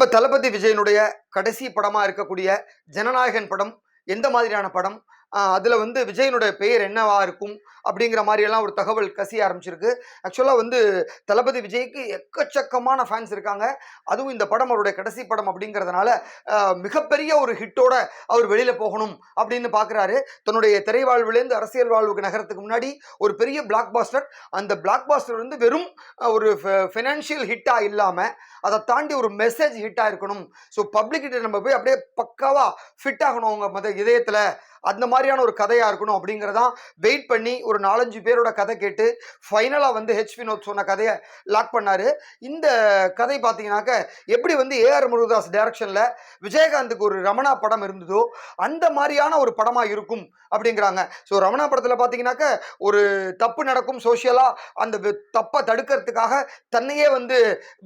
நம்ம தளபதி விஜயனுடைய கடைசி படமா இருக்கக்கூடிய ஜனநாயகன் படம் எந்த மாதிரியான படம்? அதில் வந்து விஜயனுடைய பெயர் என்னவா இருக்கும் அப்படிங்கிற மாதிரியெல்லாம் ஒரு தகவல் கசிய ஆரம்பிச்சிருக்கு. ஆக்சுவலாக வந்து தளபதி விஜய்க்கு எக்கச்சக்கமான ஃபேன்ஸ் இருக்காங்க. அதுவும் இந்த படம் அவருடைய கடைசி படம் அப்படிங்கிறதுனால மிகப்பெரிய ஒரு ஹிட்டோட அவர் வெளியில் போகணும் அப்படின்னு பார்க்குறாரு தன்னுடைய திரை வாழ்விலேருந்து அரசியல் வாழ்வுக்கு நகரத்துக்கு முன்னாடி ஒரு பெரிய பிளாக் பாஸ்டர் அந்த பிளாக் பாஸ்டர் வந்து வெறும் ஒரு ஃபினான்ஷியல் ஹிட்டாக இல்லாமல் அதை தாண்டி ஒரு மெசேஜ் ஹிட்டாக இருக்கணும். ஸோ பப்ளிக்கிட்ட நம்ம போய் அப்படியே பக்காவாக ஃபிட் ஆகணும் அவங்க மத இதயத்தில். அந்த மாதிரியான ஒரு கதையாக இருக்கணும் அப்படிங்கிறதான் வெயிட் பண்ணி ஒரு நாலஞ்சு பேரோட கதை கேட்டு ஃபைனலாக வந்து ஹெச் வினோத் சொன்ன கதையை லாக் பண்ணார். இந்த கதை பார்த்தீங்கன்னாக்க எப்படி வந்து ஏஆர் முருகதாஸ் டைரக்ஷனில் விஜயகாந்துக்கு ஒரு ரமணா படம் இருந்ததோ அந்த மாதிரியான ஒரு படமாக இருக்கும் அப்படிங்கிறாங்க. ஸோ ரமணா படத்தில் பார்த்தீங்கன்னாக்க ஒரு தப்பு நடக்கும் சோஷியலாக அந்த தப்பை தடுக்கிறதுக்காக தன்னையே வந்து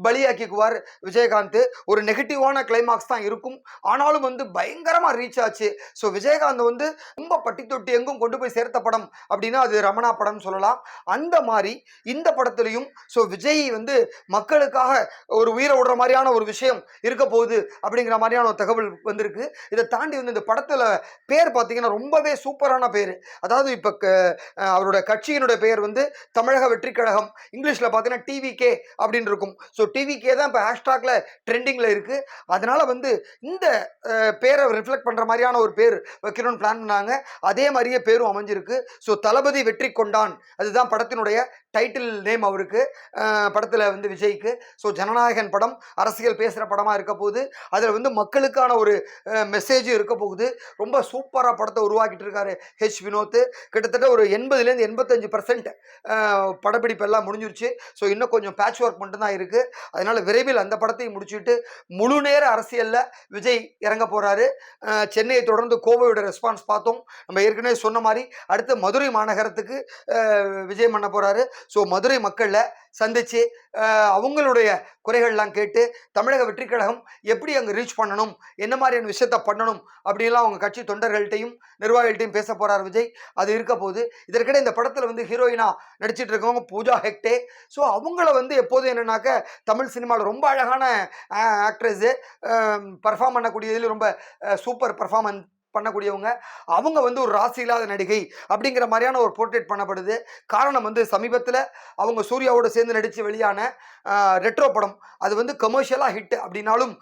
பலியாக்கிக்குவார் விஜயகாந்த். ஒரு நெகட்டிவான கிளைமாக்ஸ் தான் இருக்கும். ஆனாலும் வந்து பயங்கரமாக ரீச் ஆச்சு. ஸோ விஜயகாந்த் வந்து ரொம்ப பட்டி தொட்டி எங்கும் கொண்டு போய் சேர்த்த படம் அப்படின்னா அது ரமணா படம் சொல்லலாம். அந்த மாதிரி இந்த படத்துலையும் ஸோ விஜய் வந்து மக்களுக்காக ஒரு உயிரை விடுற மாதிரியான ஒரு விஷயம் இருக்க போகுது அப்படிங்கிற மாதிரியான ஒரு தகவல் வந்திருக்கு. இதை தாண்டி வந்து இந்த படத்தில் பேர் பார்த்தீங்கன்னா ரொம்பவே சூப்பரான பேர். அதாவது இப்போ அவரோட கட்சியினுடைய பெயர் வந்து தமிழக வெற்றி கழகம் இங்கிலீஷில் பார்த்தீங்கன்னா டிவிகே அப்படின்னு இருக்கும். ஸோ டிவிகே தான் இப்போ ஹேஷ்டாக்ல ட்ரெண்டிங்கில் இருக்குது அதனால வந்து இந்த பேரை ரிஃப்ளெக்ட் பண்ணுற மாதிரியான ஒரு பேர் வைக்கணும்னு பிளான் பண்ணாங்க அதே மாதிரியே பேரும் அமைஞ்சிருக்கு. ஸோ தளபதி வெற்றி கொண்டான். அதுதான் படத்தினுடைய டைட்டில் நேம் அவருக்கு படத்தில் வந்து விஜய்க்கு. ஸோ ஜனநாயகன் படம் அரசியல் பேசுகிற படமாக இருக்க போகுது. அதில் வந்து மக்களுக்கான ஒரு மெசேஜும் இருக்க போகுது. ரொம்ப சூப்பராக படத்தை உருவாக்கிட்டு இருக்காரு ஹெச் வினோத். கிட்டத்தட்ட ஒரு எண்பதுலேருந்து எண்பத்தஞ்சு பர்சன்ட் படப்பிடிப்பு எல்லாம் முடிஞ்சிருச்சு. ஸோ இன்னும் கொஞ்சம் பேட்ச் ஒர்க் மட்டும்தான் இருக்குது அதனால் விரைவில் அந்த படத்தையும் முடிச்சுட்டு முழு நேர அரசியலில் விஜய் இறங்க போகிறாரு சென்னையை தொடர்ந்து கோவையோட ரெஸ்பான்ஸ் பார்த்தோம். நம்ம ஏற்கனவே சொன்ன மாதிரி அடுத்து மதுரை மாநகரத்துக்கு விஜய் பண்ண போகிறாரு ஸோ மதுரை மக்களில் சந்தித்து அவங்களுடைய குறைகள்லாம் கேட்டு தமிழக வெற்றி கழகம் எப்படி அங்கே ரீச் பண்ணணும் என்ன மாதிரியான விஷயத்த பண்ணணும் அப்படின்லாம் அவங்க கட்சி தொண்டர்கள்ட்டையும் நிர்வாகிகள்ட்டையும் பேச போகிறார் விஜய். அது இருக்க போது இதற்கிடையே இந்த படத்தில் வந்து ஹீரோயினா நடிச்சிட்டு இருக்கவங்க பூஜா ஹெக்டே. ஸோ அவங்கள வந்து எப்போதும் என்னென்னாக்க தமிழ் சினிமாவில் ரொம்ப அழகான ஆக்ட்ரஸு பர்ஃபார்ம் பண்ணக்கூடியதில் ரொம்ப சூப்பர் பர்ஃபார்மன்ஸ் பண்ணக்கூடியவங்க அவங்க வந்து ஒரு ராசி இல்லாத நடிகை அப்படிங்கிற மாதிரியான ஒரு போர்ட்ரேட் பண்ணப்படுது. காரணம் வந்து சமீபத்தில் அவங்க சூர்யாவோட சேர்ந்து நடித்து வெளியான ரெட்ரோ படம். அது வந்து கமர்ஷியலாக ஹிட் அப்படின்னாலும்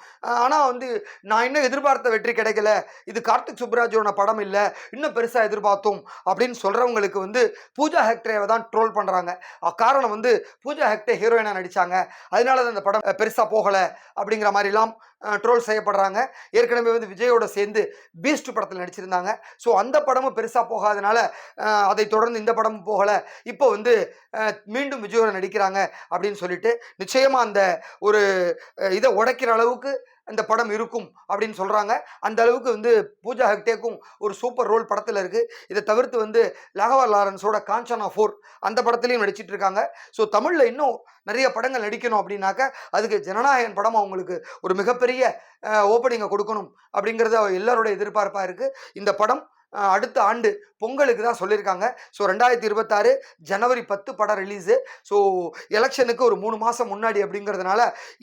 ஆனால் வந்து நான் இன்னும் எதிர்பார்த்த வெற்றி கிடைக்கல. இது கார்த்திக் சுப்ராஜோட படம் இல்லை இன்னும் பெருசாக எதிர்பார்த்தோம் அப்படின்னு சொல்கிறவங்களுக்கு வந்து பூஜா ஹெக்டேவை தான் ட்ரோல் பண்ணுறாங்க காரணம் வந்து பூஜா ஹெக்டே ஹீரோயினாக நடித்தாங்க அதனால தான் இந்த படம் பெருசாக போகலை அப்படிங்கிற மாதிரிலாம் ட்ரோல் செய்யப்படுறாங்க. ஏற்கனவே வந்து விஜயோட சேர்ந்து பீஸ்ட் படத்தில் நடிச்சிருந்தாங்க. ஸோ அந்த படமும் பெருசாக போகாதனால அதை தொடர்ந்து இந்த படமும் போகலை. இப்போ வந்து மீண்டும் விஜயோட நடிக்கிறாங்க அப்படின்னு சொல்லிட்டு நிச்சயமாக அந்த ஒரு இதை உடைக்கிற அளவுக்கு அந்த படம் இருக்கும் அப்படின்னு சொல்கிறாங்க அந்த அளவுக்கு வந்து பூஜா ஹெக்டேக்கும் ஒரு சூப்பர் ரோல் படத்தில் இருக்குது இதை தவிர்த்து வந்து லாகவா லாரன்ஸோட காஞ்சனா ஃபோர் அந்த படத்துலையும் நடிச்சிட்டு இருக்காங்க. ஸோ தமிழில் இன்னும் நிறைய படங்கள் நடிக்கணும் அப்படின்னாக்க அதுக்கு ஜனநாயகன் படம் அவங்களுக்கு ஒரு மிகப்பெரிய ஓப்பனிங்கை கொடுக்கணும் அப்படிங்கிறது எல்லாரோட எதிர்பார்ப்பாக இருக்குது இந்த படம் அடுத்த ஆண்டு பொங்கலுக்கு தான் சொல்லியிருக்காங்க. ஸோ ரெண்டாயிரத்தி இருபத்தாறு ஜனவரி பத்து படம் ரிலீஸு ஸோ எலெக்ஷனுக்கு ஒரு மூணு மாதம் முன்னாடி அப்படிங்கிறதுனால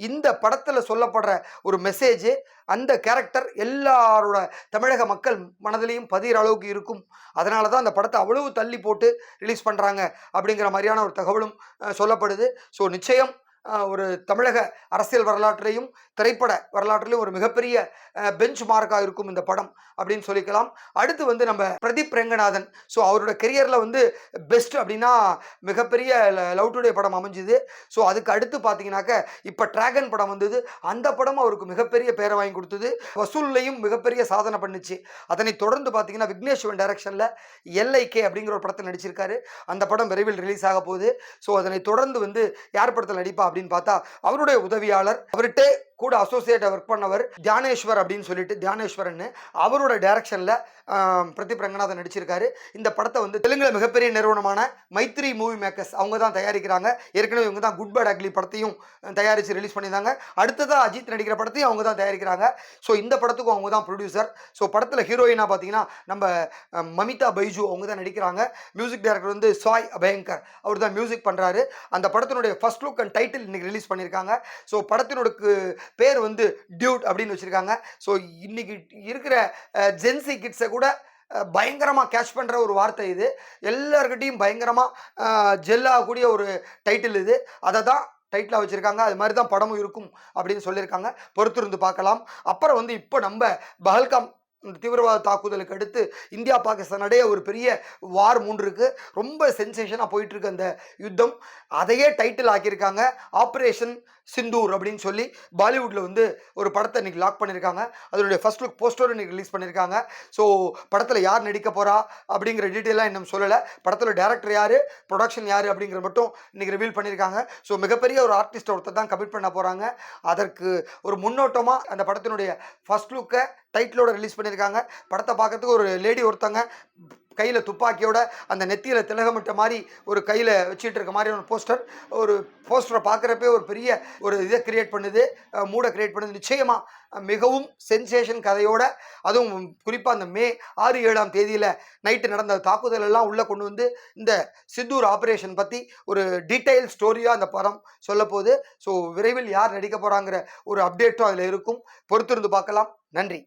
இந்த படத்தில் சொல்லப்படுற ஒரு மெசேஜு அந்த கேரக்டர் எல்லாரோட தமிழக மக்கள் மனதிலையும் பதிகிற அளவுக்கு இருக்கும். அதனால தான் அந்த படத்தை அவ்வளவு தள்ளி போட்டு ரிலீஸ் பண்ணுறாங்க அப்படிங்கிற மாதிரியான ஒரு தகவலும் சொல்லப்படுது. ஸோ நிச்சயம் ஒரு தமிழக அரசியல் வரலாற்றிலையும் திரைப்பட வரலாற்றிலையும் ஒரு மிகப்பெரிய பெஞ்ச் மார்க்காக இருக்கும் இந்த படம் அப்படின்னு சொல்லிக்கலாம். அடுத்து வந்து நம்ம பிரதீப் ரெங்கநாதன். ஸோ அவரோட கெரியரில் வந்து பெஸ்ட் அப்படின்னா மிகப்பெரிய லவ் டுடே படம் அமைஞ்சுது. ஸோ அதுக்கு அடுத்து பார்த்தீங்கன்னாக்க இப்போ டிராகன் படம் வந்தது. அந்த படம் அவருக்கு மிகப்பெரிய பேரை வாங்கி கொடுத்தது. வசூல்லையும் மிகப்பெரிய சாதனை பண்ணுச்சு. அதனை தொடர்ந்து பார்த்தீங்கன்னா விக்னேஸ்வரன் டைரக்ஷனில் எல்ஐகே அப்படிங்கிற ஒரு படத்தில் நடிச்சிருக்காரு. அந்த படம் விரைவில் ரிலீஸ் ஆக போகுது. ஸோ அதனை தொடர்ந்து வந்து யார் படத்தில் நடிப்பா அப்படின்னு பார்த்தா அவருடைய உதவியாளர் அவர்கிட்ட கூட அசோசியேட்டை ஒர்க் பண்ணவர் தியானேஸ்வர் அப்படின்னு சொல்லிட்டு தியானேஸ்வரன் அவரோட டைரக்ஷனில் பிரதீப் ரங்கநாதன் நடிச்சிருக்காரு. இந்த படத்தை வந்து தெலுங்குல மிகப்பெரிய நிறுவனமான மைத்ரி மூவி மேக்கர்ஸ் அவங்க தான் தயாரிக்கிறாங்க. ஏற்கனவே இவங்க தான் குட் பேட் அக்லி படத்தையும் தயாரித்து ரிலீஸ் பண்ணியிருந்தாங்க. அடுத்ததாக அஜித் நடிக்கிற படத்தையும் அவங்க தான் தயாரிக்கிறாங்க. ஸோ இந்த படத்துக்கும் அவங்க தான் ப்ரொடியூசர் ஸோ படத்தில் ஹீரோயினாக பார்த்தீங்கன்னா நம்ம மமிதா பைஜு அவங்க தான் நடிக்கிறாங்க. மியூசிக் டைரக்டர் வந்து சாய் அபயங்கர். அவர் தான் மியூசிக் பண்ணுறாரு அந்த படத்தினுடைய ஃபஸ்ட் லுக் அண்ட் டைட்டில் இன்னைக்கு ரிலீஸ் பண்ணியிருக்காங்க. ஸோ படத்தினோட பேர் வந்து டியூட் அப்படின்னு வச்சுருக்காங்க. ஸோ இன்னைக்கு இருக்கிற ஜென்சி கிட்ஸை கூட பயங்கரமாக கேட்ச் பண்ணுற ஒரு வார்த்தை இது. எல்லார்கிட்டையும் பயங்கரமாக ஜெல் ஆகக்கூடிய ஒரு டைட்டில் இது. அதை தான் டைட்டிலாக வச்சுருக்காங்க. அது மாதிரி தான் படமும் இருக்கும் அப்படின்னு சொல்லியிருக்காங்க. பொறுத்திருந்து பார்க்கலாம். அப்புறம் வந்து இப்போ நம்ம பஹல்காம் இந்த தீவிரவாத தாக்குதலுக்கு அடுத்து இந்தியா பாகிஸ்தான் இடையே ஒரு பெரிய வார் மூன்று இருக்கு. ரொம்ப சென்சேஷனாக போயிட்டு இருக்கு அந்த யுத்தம். அதையே டைட்டில் ஆக்கியிருக்காங்க. ஆப்ரேஷன் சிந்தூர் அப்படின்னு சொல்லி பாலிவுட்டில் வந்து ஒரு படத்தை இன்னைக்கு லாக் பண்ணியிருக்காங்க. அதனுடைய ஃபஸ்ட் லுக் போஸ்டரும் இன்னைக்கு ரிலீஸ் பண்ணியிருக்காங்க. ஸோ படத்தில் யார் நடிக்க போகிறா அப்படிங்கிற டீட்டெயிலாக இன்னும் சொல்லலை. படத்தில் டேரக்டர் யார் ப்ரொடக்ஷன் யார் அப்படிங்கிற மட்டும் இன்றைக்கி ரிவீல் பண்ணியிருக்காங்க. ஸோ மிகப்பெரிய ஒரு ஆர்டிஸ்ட் ஒருத்தர் தான் கமிட் பண்ண போகிறாங்க அதற்கு ஒரு முன்னோட்டமாக அந்த படத்தினுடைய ஃபஸ்ட் லுக்கை டைட்டிலோட ரிலீஸ் பண்ணி பண்ணியிருக்காங்க. படத்தை பார்க்கறதுக்கு ஒரு லேடி ஒருத்தவங்க கையில் துப்பாக்கியோட அந்த நெத்தியில் திலகமிட்ட மாதிரி ஒரு கையில் வச்சுட்டு இருக்க மாதிரி ஒரு போஸ்டர் ஒரு போஸ்டரை பார்க்குறப்பே ஒரு பெரிய ஒரு இதை கிரியேட் பண்ணுது. மூடை கிரியேட் பண்ணுது. நிச்சயமாக மிகவும் சென்சேஷன் கதையோட. அதுவும் குறிப்பாக அந்த மே ஆறு ஏழாம் தேதியில் நைட்டு நடந்த தாக்குதல் எல்லாம் உள்ளே கொண்டு வந்து இந்த சித்தூர் ஆப்ரேஷன் பற்றி ஒரு டீட்டெயில் ஸ்டோரியாக அந்த படம் சொல்ல போகுது ஸோ விரைவில் யார் நடிக்க போகிறாங்கிற ஒரு அப்டேட்டும் அதில் இருக்கும். பொறுத்திருந்து பார்க்கலாம். நன்றி.